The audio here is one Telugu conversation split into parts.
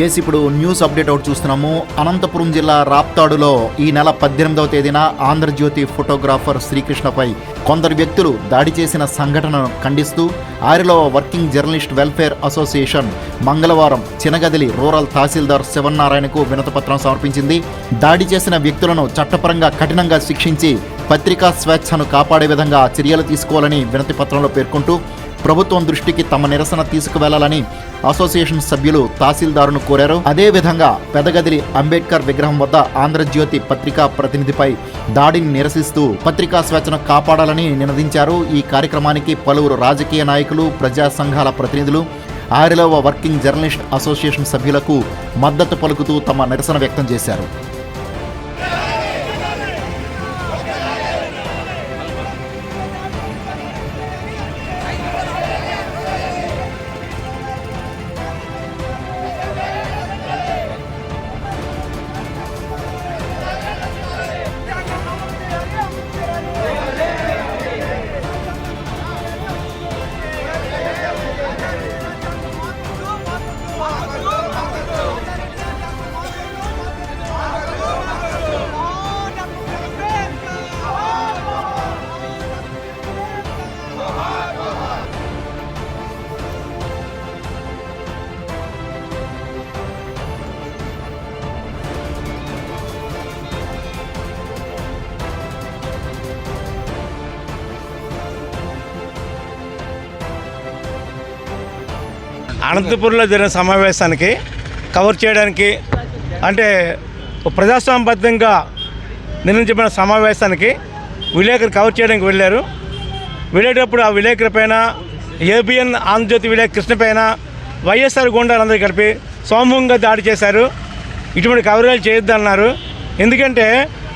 ఎస్ ఇప్పుడు న్యూస్ అప్డేట్ ఒకటి చూస్తున్నాము. అనంతపురం జిల్లా రాప్తాడులో ఈ నెల పద్దెనిమిదవ తేదీన ఆంధ్రజ్యోతి ఫోటోగ్రాఫర్ శ్రీకృష్ణపై కొందరు వ్యక్తులు దాడి చేసిన సంఘటనను ఖండిస్తూ ఆరిలో వర్కింగ్ జర్నలిస్ట్ వెల్ఫేర్ అసోసియేషన్ మంగళవారం చినగదిలి రూరల్ తహసీల్దార్ శివన్నారాయణకు వినతిపత్రం సమర్పించింది. దాడి చేసిన వ్యక్తులను చట్టపరంగా కఠినంగా శిక్షించి పత్రికా స్వేచ్ఛను కాపాడే విధంగా చర్యలు తీసుకోవాలని వినతిపత్రంలో పేర్కొంటూ ప్రభుత్వం దృష్టికి తమ నిరసన తీసుకువెళ్ళాలని అసోసియేషన్ సభ్యులు తహసీల్దారును కోరారు. అదేవిధంగా పెదగదిరి అంబేద్కర్ విగ్రహం వద్ద ఆంధ్రజ్యోతి పత్రికా ప్రతినిధిపై దాడిని నిరసిస్తూ పత్రికా స్వేచ్ఛను కాపాడాలని నినదించారు. ఈ కార్యక్రమానికి పలువురు రాజకీయ నాయకులు ప్రజా సంఘాల ప్రతినిధులు ఆరిలోవ వర్కింగ్ జర్నలిస్ట్ అసోసియేషన్ సభ్యులకు మద్దతు పలుకుతూ తమ నిరసన వ్యక్తం చేశారు. అనంతపురంలో జరిగిన సమావేశానికి కవర్ చేయడానికి అంటే ప్రజాస్వామ్యబద్ధంగా నిర్ణయించబడిన సమావేశానికి విలేకరు కవర్ చేయడానికి వెళ్ళారు. వెళ్ళేటప్పుడు ఆ విలేకరి పైన ఏబిఎన్ ఆంధ్రజ్యోతి విలేకరి కృష్ణ పైన వైఎస్ఆర్ గుండాలందరూ కలిపి సోమంగా దాడి చేశారు. ఇటువంటి కవరేజ్ చేయొద్దన్నారు. ఎందుకంటే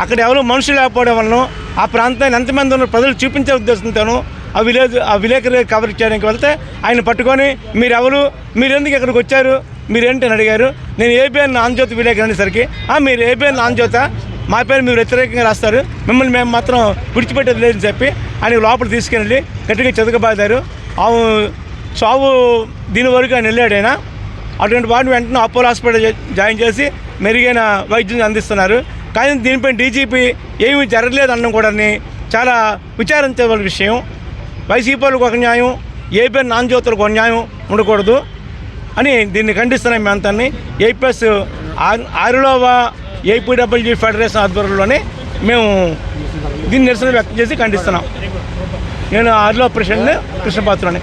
అక్కడ ఎవరు మనుషులు లేకపోవడం వలన ఆ ప్రాంతాన్ని ఎంతమంది ఉన్న ప్రజలు చూపించే ఉద్దేశంతోనూ ఆ విలేజ్ ఆ విలేకరు కవర్ చేయడానికి వెళ్తే ఆయన పట్టుకొని మీరు ఎవరు మీరు ఎందుకు ఇక్కడికి వచ్చారు? మీరేంటి? అని అడిగారు. నేను ఏబిఎన్ ఆంధ్రజ్యోతి విలేకరి అనేసరికి మీరు ఏబిఎన్ ఆంధ్రజ్యోత మా పేరు మీరు వ్యతిరేకంగా రాస్తారు. మిమ్మల్ని మేము మాత్రం విడిచిపెట్టేది లేదని చెప్పి ఆయన లోపల తీసుకెళ్ళి గట్టిగా చెదకబాదారు ఆవు చావు దీని వరకు ఆయన వెళ్ళాడు ఆయన. అటువంటి వాడిని వెంటనే అపోలో హాస్పిటల్ జాయిన్ చేసి మెరుగైన వైద్యం అందిస్తున్నారు. కానీ దీనిపై డీజీపీ ఏమీ జరగలేదు అన్నం కూడా చాలా విచారించవలసిన విషయం. వైసీపీలకు ఒక న్యాయం ఏపీ నాన్జ్యోతులకు ఒక న్యాయం ఉండకూడదు అని దీన్ని ఖండిస్తున్నాం మేమంతాన్ని ఏపీఎస్ ఆరులోవ ఏపీడబ్ల్యూజీ ఫెడరేషన్ ఆధ్వర్యంలోనే మేము దీన్ని నిరసన వ్యక్తం చేసి ఖండిస్తున్నాం. నేను ఆరులో ప్రెసిడెంట్ కృష్ణపాత్రని.